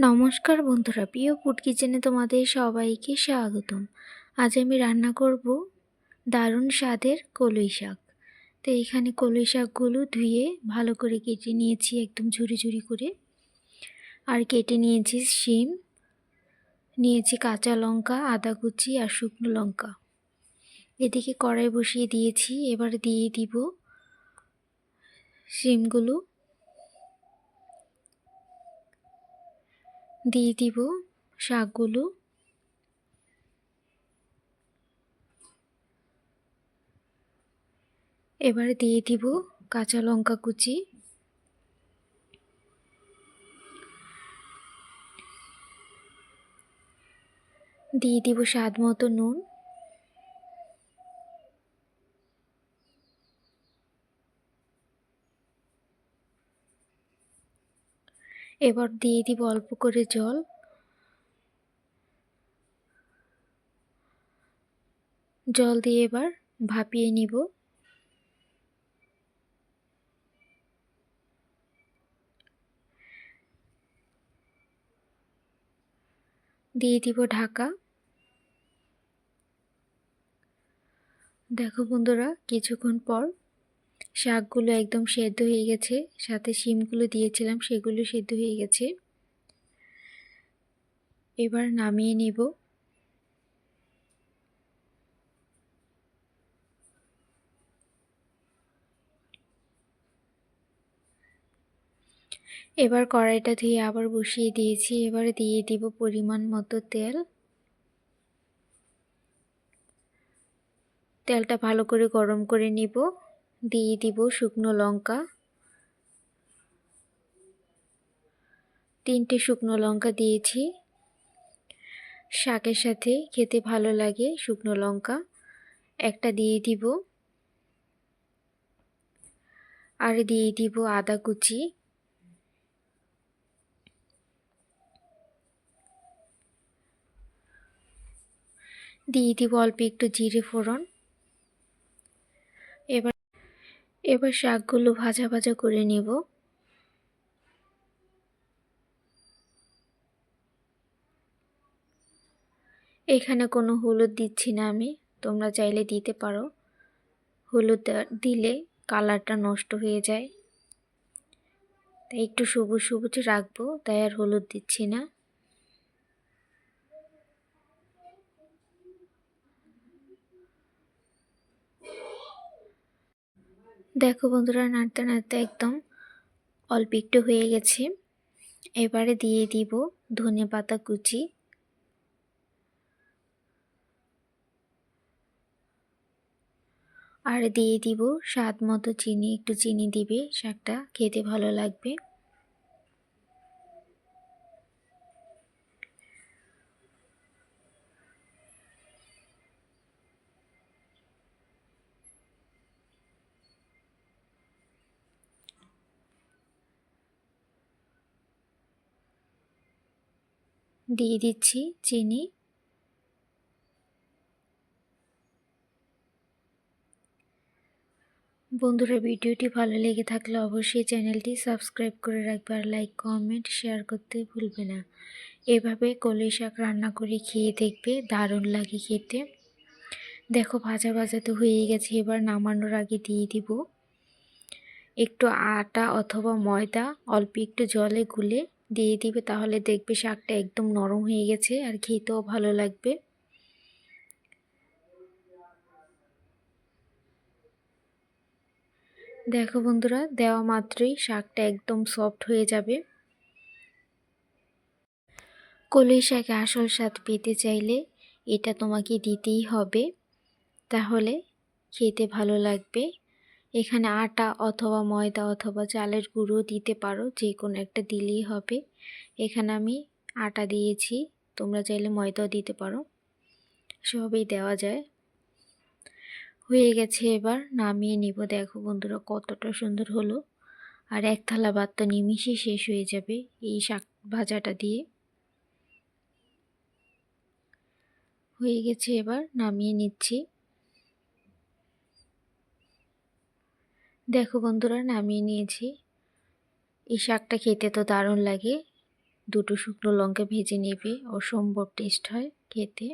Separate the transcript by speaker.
Speaker 1: নমস্কার বন্ধুরা, প্রিয় ফুড কিচেনে তোমাদের সবাইকে স্বাগতম। আজ আমি রান্না করব দারুণ স্বাদের কলই শাক। তো এখানে কলই শাকগুলো ধুয়ে ভালো করে কেটে নিয়েছি, একদম ঝুরি ঝুরি করে। আর কেটে নিয়েছি শিম, নিয়েছি কাঁচা লঙ্কা, আদা কুচি আর শুকনো লঙ্কা। এদিকে কড়াই বসিয়ে দিয়েছি, এবার দিয়ে দিব শিমগুলো। দিয়ে দিব শাকগুলো। এবারে দিয়ে দিব কাঁচা লঙ্কা কুচি। দিয়ে দিব স্বাদ মতো নুন। এবার দিয়ে দিব অল্প করে জল। জল দিয়ে এবার ভাপিয়ে নিব। দিয়ে দিব ঢাকা। দেখো বন্ধুরা, কিছুক্ষণ পর শাকগুলো একদম সেদ্ধ হয়ে গেছে। সাথে শিমগুলো দিয়েছিলাম, সেগুলো সেদ্ধ হয়ে গেছে। এবার নামিয়ে নিব। এবার কড়াইটা ধুয়ে আবার বসিয়ে দিয়েছি। এবার দিয়ে দিব পরিমাণ মতো তেল। তেলটা ভালো করে গরম করে নিব। দিয়ে দিব শুকনো লঙ্কা। তিনটে শুকনো লঙ্কা দিয়েছি। শাকের সাথে খেতে ভালো লাগে শুকনো লঙ্কা। একটা দিয়ে দিব। আর দিয়ে দিব আদা কুচি। দিয়ে দিব অল্প একটু জিরে ফোড়ন। এবার এবার শাকগুলো ভাজা ভাজা করে নেব। এখানে কোনো হলুদ দিচ্ছি না আমি, তোমরা চাইলে দিতে পারো। হলুদ দিলে কালারটা নষ্ট হয়ে যায়। তাই একটু সবুজ সবুজ রাখব, তাই আর হলুদ দিচ্ছি না। দেখো বন্ধুরা, নাড়তে নাড়তে একদম অল্প একটু হয়ে গেছে। এবারে দিয়ে দিব ধনে পাতা কুচি। আর দিয়ে দিব স্বাদ মতো চিনি, একটু চিনি দিবে, শাকটা খেতে ভালো লাগবে। দিয়ে দিচ্ছি চিনি। বন্ধুরা, ভিডিওটি ভালো লেগে থাকলে অবশ্যই চ্যানেলটি সাবস্ক্রাইব করে রাখবে আর লাইক, কমেন্ট, শেয়ার করতে ভুলবে না। এভাবে কলই শাক রান্না করে খেয়ে দেখবে, দারুণ লাগে খেতে। দেখো, ভাজা ভাজা তো হয়ে গেছে, এবার নামানোর আগে দিয়ে দিব। একটু আটা অথবা ময়দা, অল্প একটু জলে গুলে দিয়ে দিবে, তাহলে দেখবে শাকটা একদম নরম হয়ে গেছে আর খেতেও ভালো লাগবে। দেখো বন্ধুরা, দেওয়া মাত্রই শাকটা একদম সফট হয়ে যাবে। কলই শাকে আসল স্বাদ পেতে চাইলে এটা তোমাকে দিতেই হবে। তাহলে খেতে ভালো লাগবে। এখানে আটা অথবা ময়দা অথবা চালের গুঁড়ো দিতে পারো, যে কোনো একটা দিলেই হবে। এখানে আমি আটা দিয়েছি, তোমরা চাইলে ময়দাও দিতে পারো। সবই দেওয়া যায়। হয়ে গেছে এবার, নামিয়ে নিব। দেখো বন্ধুরা কতটা সুন্দর হলো। আর এক থালা ভাত তো নিমিশে শেষ হয়ে যাবে এই শাক ভাজাটা দিয়ে। হয়ে গেছে এবার, নামিয়ে নিচ্ছি। দেখো বন্ধুরা, নামিয়ে নিয়েছি। এই শাকটা খেতে তো দারুণ লাগে। দুটো শুকনো লঙ্কা ভেজে নেবে অসম্ভব টেস্ট হয় খেতে।